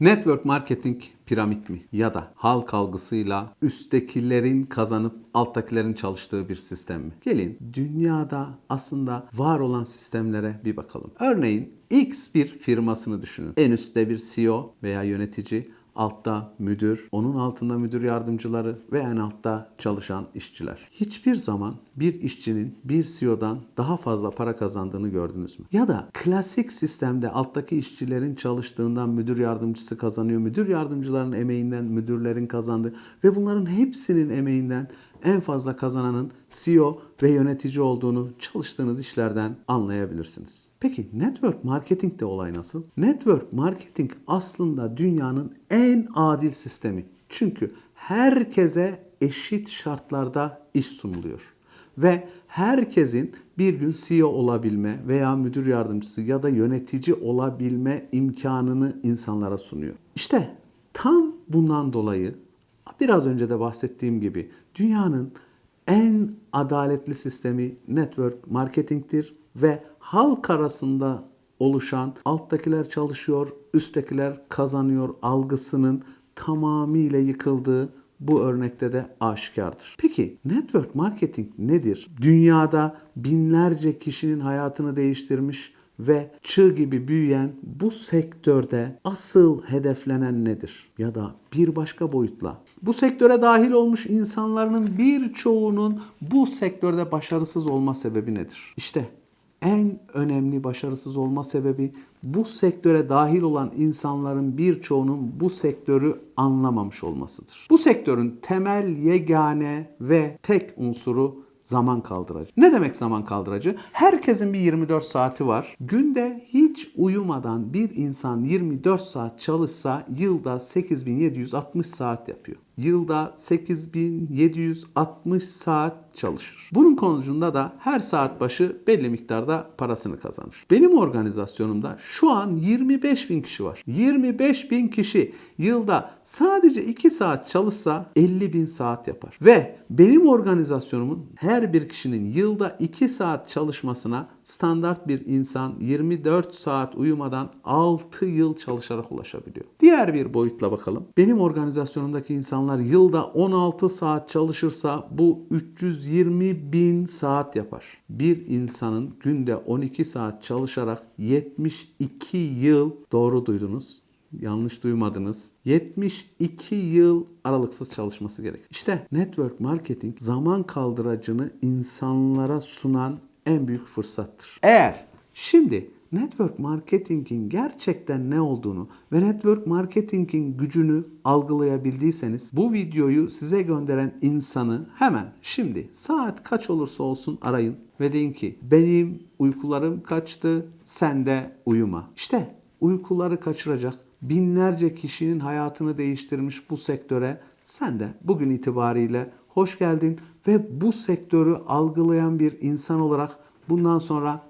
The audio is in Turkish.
Network marketing piramit mi? Ya da halk algısıyla üsttekilerin kazanıp alttakilerin çalıştığı bir sistem mi? Gelin dünyada aslında var olan sistemlere bir bakalım. Örneğin X bir firmasını düşünün. En üstte bir CEO veya yönetici, altta müdür, onun altında müdür yardımcıları ve en altta çalışan işçiler. Hiçbir zaman bir işçinin bir CEO'dan daha fazla para kazandığını gördünüz mü? Ya da klasik sistemde alttaki işçilerin çalıştığından müdür yardımcısı kazanıyor, müdür yardımcıların emeğinden müdürlerin kazandığı ve bunların hepsinin emeğinden en fazla kazananın CEO ve yönetici olduğunu çalıştığınız işlerden anlayabilirsiniz. Peki network marketingde olay nasıl? Network marketing aslında dünyanın en adil sistemi. Çünkü herkese eşit şartlarda iş sunuluyor. Ve herkesin bir gün CEO olabilme veya müdür yardımcısı ya da yönetici olabilme imkanını insanlara sunuyor. İşte tam bundan dolayı biraz önce de bahsettiğim gibi dünyanın en adaletli sistemi network marketingtir ve halk arasında oluşan alttakiler çalışıyor, üsttekiler kazanıyor algısının tamamıyla yıkıldığı bu örnekte de aşikardır. Peki network marketing nedir? Dünyada binlerce kişinin hayatını değiştirmiş ve çığ gibi büyüyen bu sektörde asıl hedeflenen nedir? Ya da bir başka boyutla bu sektöre dahil olmuş insanların birçoğunun bu sektörde başarısız olma sebebi nedir? İşte en önemli başarısız olma sebebi bu sektöre dahil olan insanların birçoğunun bu sektörü anlamamış olmasıdır. Bu sektörün temel, yegane ve tek unsuru zaman kaldırıcı. Ne demek zaman kaldırıcı? Herkesin bir 24 saati var. Günde hiç uyumadan bir insan 24 saat çalışsa yılda 8760 saat yapıyor. Yılda 8760 saat çalışır. Bunun sonucunda da her saat başı belli miktarda parasını kazanır. Benim organizasyonumda şu an 25 bin kişi var. 25 bin kişi yılda sadece 2 saat çalışsa 50 bin saat yapar. Ve benim organizasyonumun her bir kişinin yılda 2 saat çalışmasına standart bir insan 24 saat uyumadan 6 yıl çalışarak ulaşabiliyor. Diğer bir boyutla bakalım. Benim organizasyonumdaki insanlar yılda 16 saat çalışırsa bu 320 bin saat yapar. Bir insanın günde 12 saat çalışarak 72 yıl doğru duydunuz yanlış duymadınız. 72 yıl aralıksız çalışması gerek. İşte network marketing zaman kaldıracını insanlara sunan en büyük fırsattır. Eğer şimdi network marketingin gerçekten ne olduğunu ve network marketingin gücünü algılayabildiyseniz bu videoyu size gönderen insanı hemen şimdi saat kaç olursa olsun arayın ve deyin ki benim uykularım kaçtı sen de uyuma. İşte uykuları kaçıracak binlerce kişinin hayatını değiştirmiş bu sektöre sen de bugün itibariyle hoş geldin ve bu sektörü algılayan bir insan olarak bundan sonra